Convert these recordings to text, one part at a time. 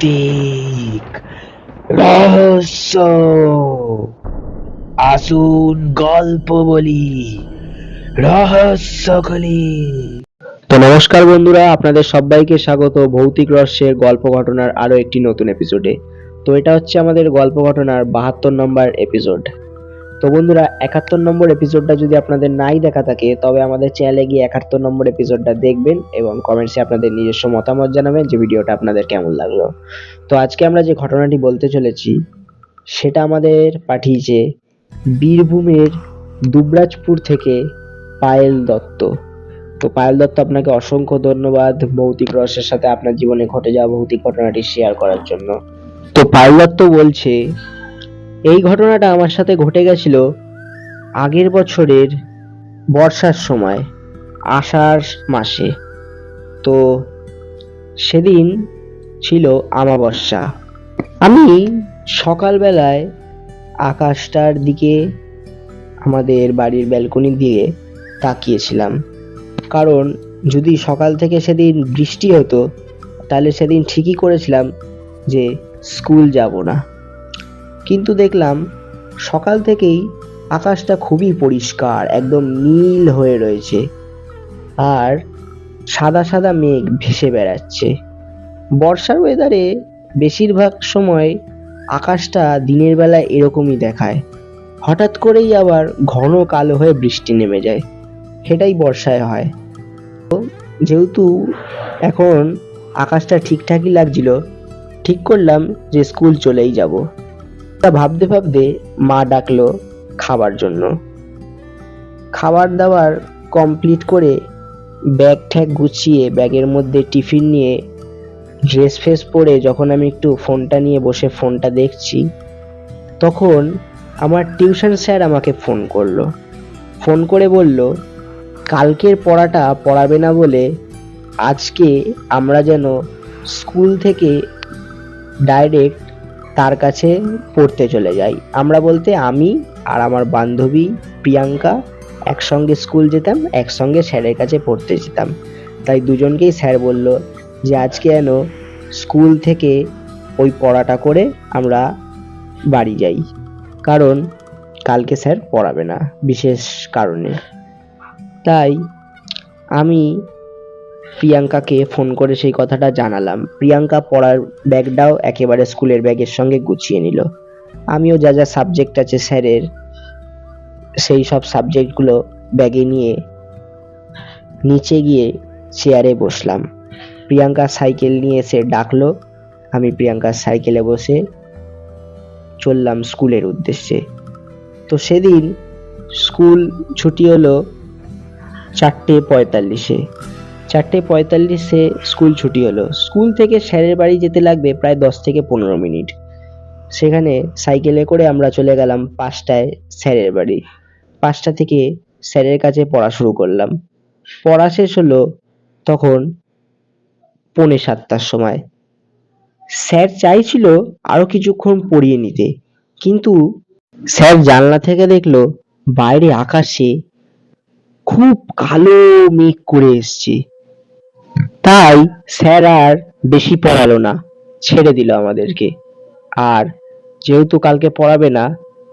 ভৌতিক রহস্য। আসুন গল্প বলি। রহস্য খুলি। তো নমস্কার বন্ধুরা, আপনাদের সবাইকে স্বাগত ভৌতিক রহস্যের গল্প ঘটনার আরও একটি নতুন এপিসোডে তো এটা হচ্ছে আমাদের গল্প ঘটনার বাহাত্তর নম্বর এপিসোড তো বন্ধুরা, একাত্তর নম্বর এপিসোডটা যদি আপনাদের নাই দেখা থাকে, তবে আমাদের চ্যানেলে গিয়ে একাত্তর নম্বর এপিসোডটা দেখবেন এবং কমেন্টসে আপনাদের নিজস্ব মতামত জানাবেন যে ভিডিওটা আপনাদের কেমন লাগল। তো আজকে আমরা যে ঘটনাটি বলতে চলেছি, সেটা আমাদের পাঠিয়েছে বীরভূমের দুবরাজপুর থেকে পায়েল দত্ত। তো পায়েল দত্ত, আপনাকে অসংখ্য ধন্যবাদ ভৌতিক রহস্যের সাথে আপনার জীবনে ঘটে যাওয়া ভৌতিক ঘটনাটি শেয়ার করার জন্য। তো পায়েল দত্ত বলছে এই ঘটনাটা আমার সাথে ঘটে গেছিল আগের বছরের বর্ষার সময়, আষাঢ় মাসে। তো সেদিন ছিল আমাবস্যা আমি সকালবেলায় আকাশটার দিকে আমাদের বাড়ির ব্যালকনি দিয়ে তাকিয়েছিলাম। কারণ যদি সকাল থেকে সেদিন বৃষ্টি হতো, তাহলে সেদিন ঠিকই করেছিলাম যে স্কুল যাব না। কিন্তু দেখলাম সকাল থেকেই আকাশটা খুবই পরিষ্কার, একদম নীল হয়ে রয়েছে আর সাদা সাদা মেঘ ভেসে বেড়াচ্ছে। বর্ষার ওয়েদারে বেশিরভাগ সময় আকাশটা দিনের বেলায় এরকমই দেখায়। হঠাৎ করেই আবার ঘন কালো হয়ে বৃষ্টি নেমে যায়। সেটাই বর্ষায় হয়। তো যেহেতু এখন আকাশটা ঠিকঠাকই লাগছিল, ঠিক করলাম যে স্কুল চলেই যাব। তা ভাবতে ভাবতে মা ডাকলো খাবার জন্য। খাবার দাবার কমপ্লিট করে ব্যাগ ঠ্যাগ গুছিয়ে ব্যাগের মধ্যে টিফিন নিয়ে ড্রেস ফ্রেস পরে যখন আমি একটু ফোনটা নিয়ে বসে ফোনটা দেখছি, তখন আমার টিউশন স্যার আমাকে ফোন করল। ফোন করে বলল, কালকের পড়াটা পড়াবে না বলে আজকে আমরা যেন স্কুল থেকে ডাইরেক্ট তার কাছে পড়তে চলে যাই। আমরা বলতে আমি আর আমার বান্ধবী প্রিয়াঙ্কা একসঙ্গে স্কুল যেতাম, একসঙ্গে স্যারের কাছে পড়তে যেতাম। তাই দুজনকেই স্যার বলল যে, আজকে যেন স্কুল থেকে ওই পড়াটা করে আমরা বাড়ি যাই। কারণ কালকে স্যার পড়াবে না, বিশেষ কারণে। তাই আমি প্রিয়াঙ্কাকে ফোন করে সেই কথাটা জানালাম। প্রিয়াঙ্কা পড়ার ব্যাগটাও একেবারে স্কুলের ব্যাগের সঙ্গে গুছিয়ে নিল। আমিও যা যা সাবজেক্ট আছে স্যারের, সেই সব সাবজেক্টগুলো ব্যাগে নিয়ে নিচে গিয়ে চেয়ারে বসলাম। প্রিয়াঙ্কা সাইকেল নিয়ে এসে ডাকলো। আমি প্রিয়াঙ্কার সাইকেলে বসে চললাম স্কুলের উদ্দেশ্যে। তো সেদিন স্কুল ছুটি হলো চারটে পঁয়তাল্লিশে। চারটে পঁয়তাল্লিশে স্কুল ছুটি হলো। স্কুল থেকে স্যারের বাড়ি যেতে লাগবে প্রায় দশ থেকে পনেরো মিনিট। সেখানে সাইকেলে করে আমরা চলে গেলাম পাঁচটায় স্যারের বাড়ি। পাঁচটা থেকে স্যারের কাছে পড়া শুরু করলাম। পড়া শেষ হলো তখন পৌনে সাতটার সময়। স্যার চাইছিল আরও কিছুক্ষণ পড়িয়ে নিতে, কিন্তু স্যার জানলা থেকে দেখল বাইরে আকাশে খুব কালো মেঘ করে এসছে। তাই স্যার আর বেশি পড়ালো না, ছেড়ে দিল আমাদেরকে। আর যেহেতু কালকে পড়াবে না,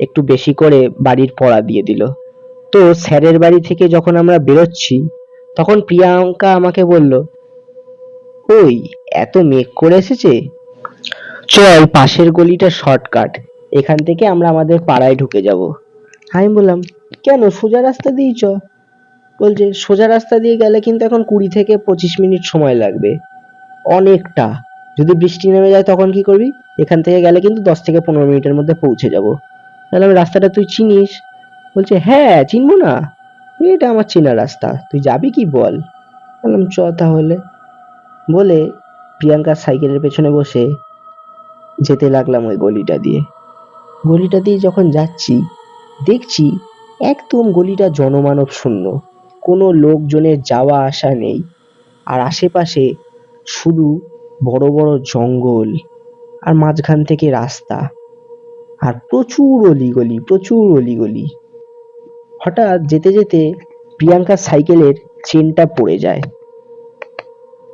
একটু বেশি করে বাড়ির পড়া দিয়ে দিল। তো স্যারের বাড়ি থেকে যখন আমরা বেরোচ্ছি, তখন প্রিয়াঙ্কা আমাকে বলল, ওই, এত মেঘ করে এসেছে? চল, পাশের গলিটা শর্টকাট, এখান থেকে আমরা আমাদের পাড়ায় ঢুকে যাব। আমি বললাম, কেন সোজা রাস্তা দিয়েই চ বলছে, সোজা রাস্তা দিয়ে গেলে কিন্তু এখন কুড়ি থেকে পঁচিশ মিনিট সময় লাগবে। অনেকটা। যদি বৃষ্টি নেমে যায় তখন কি করবি? এখান থেকে গেলে কিন্তু দশ থেকে পনেরো মিনিটের মধ্যে পৌঁছে যাব। তাহলে আমি রাস্তাটা তুই চিনিস? বলছে হ্যাঁ চিনবো না। এটা আমার চেনা রাস্তা। তুই যাবি কি বল? বললাম, চ তাহলে। বলে প্রিয়াঙ্কার সাইকেলের পেছনে বসে যেতে লাগলাম ওই গলিটা দিয়ে। গলিটা দিয়ে যখন যাচ্ছি, দেখছি একদম গলিটা জনমানব শূন্য কোনো লোকজনের যাওয়া আসা নেই। আর আশেপাশে শুধু বড় বড় জঙ্গল আর মাঝখান থেকে রাস্তা। আর প্রচুর অলিগলি প্রচুর অলিগলি। হঠাৎ যেতে যেতে প্রিয়াঙ্কার সাইকেলের চেনটা পড়ে যায়।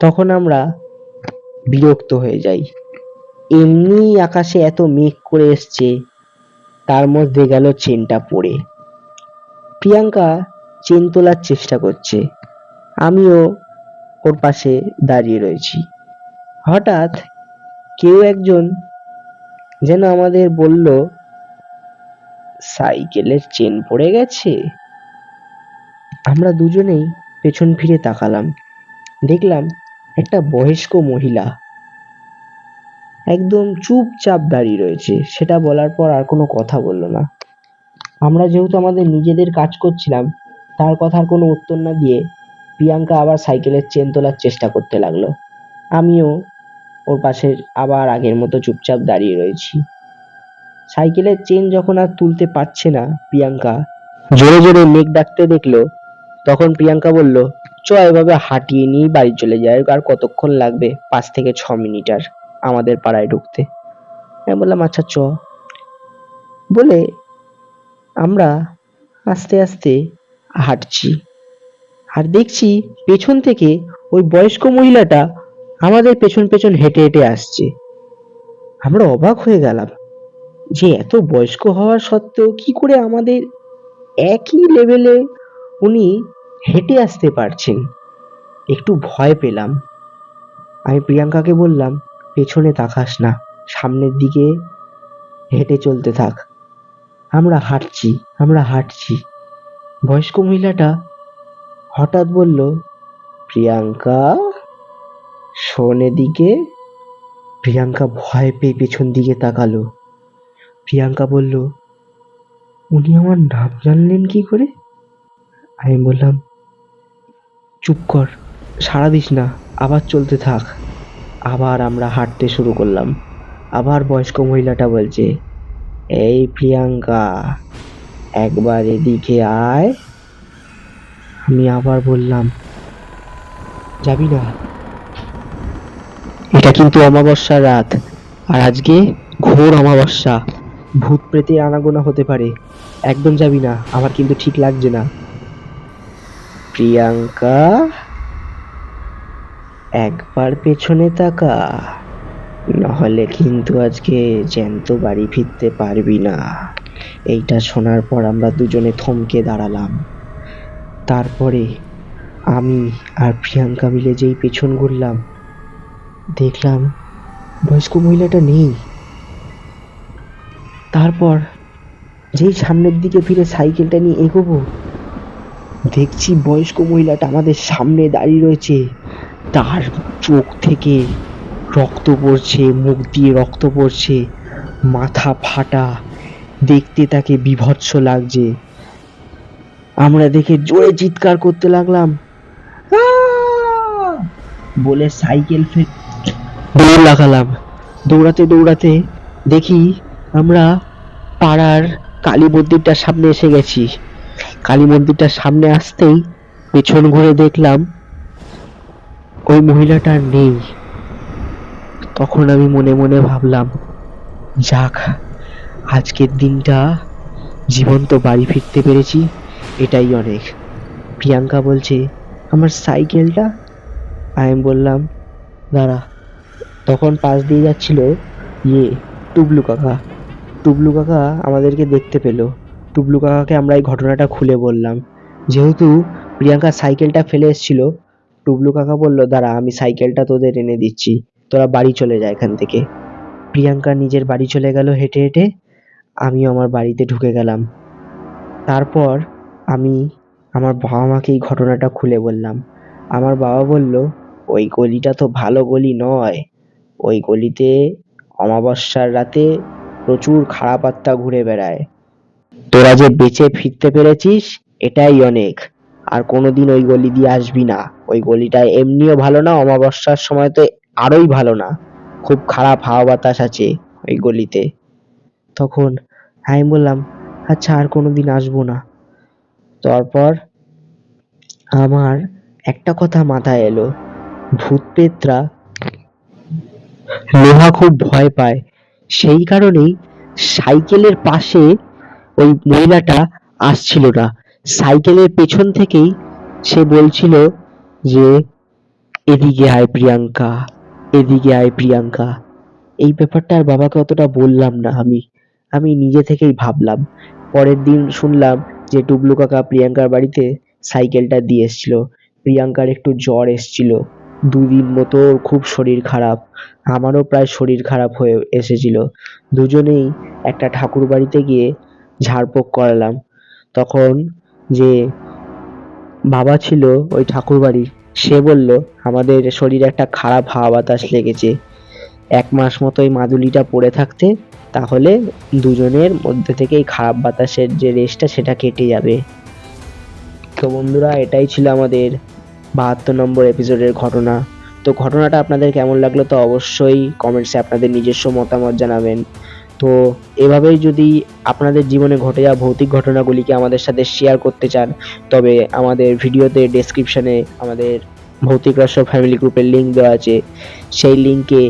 তখন আমরা বিরক্ত হয়ে যাই। এমনি আকাশে এত মেঘ করে এসছে, তার মধ্যে গেল চেনটা পড়ে। প্রিয়াঙ্কা চেন তোলার চেষ্টা করছে। আমিও ওর পাশে দাঁড়িয়ে রয়েছি। হঠাৎ কেউ একজন যেন আমাদের বলল, সাইকেলের চেন পড়ে গেছে? আমরা দুজনেই পেছন ফিরে তাকালাম। দেখলাম একটা বয়স্ক মহিলা একদম চুপচাপ দাঁড়িয়ে রয়েছে। সেটা বলার পর আর কোনো কথা বলল না। আমরা যেহেতু আমাদের নিজেদের কাজ করছিলাম তার কথার কোনো উত্তর না দিয়ে প্রিয়াঙ্কা আবার সাইকেলের চেন তোলার চেষ্টা করতে লাগল। আমিও ওর পাশে আবার আগের মতো চুপচাপ দাঁড়িয়ে রয়েছি। সাইকেলের চেন যখন আর তুলতে পারছে না প্রিয়াঙ্কা, জোরে জোরে মেঘ ডাকতে দেখল, তখন প্রিয়াঙ্কা বলল, চ, এভাবে হাঁটিয়ে নিয়ে বাড়ি চলে যায়, আর কতক্ষণ লাগবে পাঁচ থেকে ছ মিনিট আর আমাদের পাড়ায় ঢুকতে? আমি বললাম আচ্ছা চ। বলে আমরা আস্তে আস্তে হাঁটছি। আর দেখছি পেছন থেকে ওই বয়স্ক মহিলাটা আমাদের পেছন পেছন হেঁটে হেঁটে আসছে। আমরা অবাক হয়ে গেলাম যে এত বয়স্ক হওয়ার সত্ত্বেও কি করে আমাদের একই লেভেলে উনি হেঁটে আসতে পারছেন। একটু ভয় পেলাম। আমি প্রিয়াঙ্কাকে বললাম, পেছনে তাকাস না, সামনের দিকে হেঁটে চলতে থাক। আমরা হাঁটছি আমরা হাঁটছি। বয়স্ক মহিলাটা হঠাৎ বলল, প্রিয়াঙ্কা? শোন এদিকে প্রিয়াঙ্কা ভয় পেয়ে পেছন দিকে তাকালো। প্রিয়াঙ্কা বলল, উনি আমার নাম জানলেন কি করে? আমি বললাম, চুপ কর, সাড়া দিস না, আবার চলতে থাক। আবার আমরা হাঁটতে শুরু করলাম। আবার বয়স্ক মহিলাটা বলছে, এই প্রিয়াঙ্কা। একবার এদিকে আয়। আমি আবার বললাম, যাবি না? এটা কিন্তু অমাবস্যার রাত, আর আজকে ঘোর অমাবস্যা। ভূত প্রেতে আনাগোনা হতে পারে, একদম যাবি না, আমার কিন্তু ঠিক লাগছে না। প্রিয়াঙ্কা, একবার পেছনে তাকা, নহলে কিন্তু আজকে জ্যান্ত বাড়ি ফিরতে পারবি না। এইটা শোনার পর আমরা দুজনে থমকে দাঁড়ালাম। তারপরে আমি আর প্রিয়াঙ্কা মিলে যেই পেছন ঘুরলাম, দেখলাম বয়স্ক মহিলাটা নেই। তারপর যেই সামনের দিকে ফিরে সাইকেলটা নিয়ে এগোবো, দেখছি বয়স্ক মহিলাটা আমাদের সামনে দাঁড়িয়ে রয়েছে। তার চোখ থেকে রক্ত পড়ছে, মুখ দিয়ে রক্ত পড়ছে, মাথা ফাটা দেখতে তাকে বিভৎস লাগছে। আমরা দেখে জোরে চিৎকার করতে লাগলাম। বলে সাইকেল ফের দৌড় লাগালাম। দৌড়াতে দৌড়াতে দেখি আমরা পাড়ার কালী মন্দিরটার সামনে এসে গেছি। কালী মন্দিরটার সামনে আসতেই পেছন ঘুরে দেখলাম ওই মহিলাটা নেই। তখন আমি মনে মনে ভাবলাম, যাক আজকের দিনটা জীবন্ত বাড়ি ফিরতে পেরেছি, এটাই অনেক। প্রিয়াঙ্কা বলছে, আমার সাইকেলটা? আমি বললাম, দাঁড়া। তখন পাশ দিয়ে যাচ্ছিল ইয়ে টুবলু কাকা। টুবলু কাকা আমাদেরকে দেখতে পেল। টুবলু কাকাকে আমরা এই ঘটনাটা খুলে বললাম। যেহেতু প্রিয়াঙ্কা সাইকেলটা ফেলে এসেছিল, টুবলু কাকা বলল, দাঁড়া, আমি সাইকেলটা তোদের এনে দিচ্ছি। তোরা বাড়ি চলে যা এখান থেকে। প্রিয়াঙ্কা নিজের বাড়ি চলে গেল হেঁটে হেঁটে। আমিও আমার বাড়িতে ঢুকে গেলাম। তারপর আমি আমার বাবা মাকে এই ঘটনাটা খুলে বললাম। আমার বাবা বলল, ওই গলিটা তো ভালো গলি নয়। ওই গলিতে অমাবস্যার রাতে প্রচুর খারাপ আত্মা ঘুরে বেড়ায়। তোরা যে বেঁচে ফিরতে পেরেছিস, এটাই অনেক। আর কোনোদিন ওই গলি দিয়ে আসবি না। ওই গলিটা এমনিও ভালো না, অমাবস্যার সময় তো আরোই ভালো না। খুব খারাপ হাওয়া বাতাস আছে ওই গলিতে। তখন আমি বললাম আচ্ছা আর কোনোদিন আসব না। তারপর আমার একটা কথা মাথায় এলো। ভূত পেতরা লোহা খুব ভয় পায়। সেই কারণেই সাইকেলের পাশে ওই মহিলাটা আসছিল না। সাইকেলের পেছন থেকেই সে বলছিল যে, এদিকে আয় প্রিয়াঙ্কা, এদিকে আয় প্রিয়াঙ্কা। এই ব্যাপারটা আর বাবাকে অতটা বললাম না আমি। আমি নিজে থেকেই ভাবলাম। পরের দিন শুনলাম যে টুবলু কাকা প্রিয়াঙ্কার বাড়িতে সাইকেলটা দিয়ে এসেছিল। প্রিয়াঙ্কার একটু জ্বর এসেছিল। দুদিন মতো ওর খুব শরীর খারাপ। আমারও প্রায় শরীর খারাপ হয়ে এসেছিল। দুজনেই একটা ঠাকুর বাড়িতে গিয়ে ঝাড়ফুঁক করালাম। তখন যে বাবা ছিল ওই ঠাকুর বাড়ির সে বলল, আমাদের শরীরে একটা খারাপ হাওয়া বাতাস লেগেছে। এক মাস মতো এই মাদুলিটা পড়ে থাকতে তাহলে দুজনের মধ্যে থেকে এই খারাপ বাতাসের যে রেসটা সেটা কেটে যাবে। তো বন্ধুরা, এটাই ছিল আমাদের বাহাত্তর নম্বর এপিসোডের ঘটনা। তো ঘটনাটা আপনাদের কেমন লাগল তো অবশ্যই কমেন্টসে আপনাদের নিজস্ব মতামত জানাবেন। তো এভাবেই যদি আপনাদের জীবনে ঘটে যাওয়া ভৌতিক ঘটনাগুলিকে আমাদের সাথে শেয়ার করতে চান, তবে আমাদের ভিডিওতে ডেসক্রিপশনে আমাদের ভৌতিক রহস্য ফ্যামিলি গ্রুপের লিঙ্ক দেওয়া আছে। সেই লিঙ্কে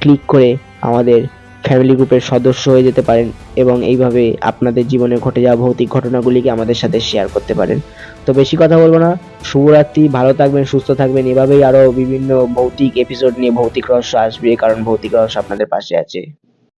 ক্লিক করে আমাদের ফ্যামিলি গ্রুপের সদস্য হয়ে যেতে পারেন এবং এইভাবে আপনাদের জীবনে ঘটে যাওয়া ভৌতিক ঘটনাগুলিকে আমাদের সাথে শেয়ার করতে পারেন। তো বেশি কথা বলব না। শুভরাত্রি, ভালো থাকবেন, সুস্থ থাকবেন। এভাবেই আরও বিভিন্ন ভৌতিক এপিসোড নিয়ে ভৌতিক রহস্য আসবে, কারণ ভৌতিক রহস্য আপনাদের পাশে আছে।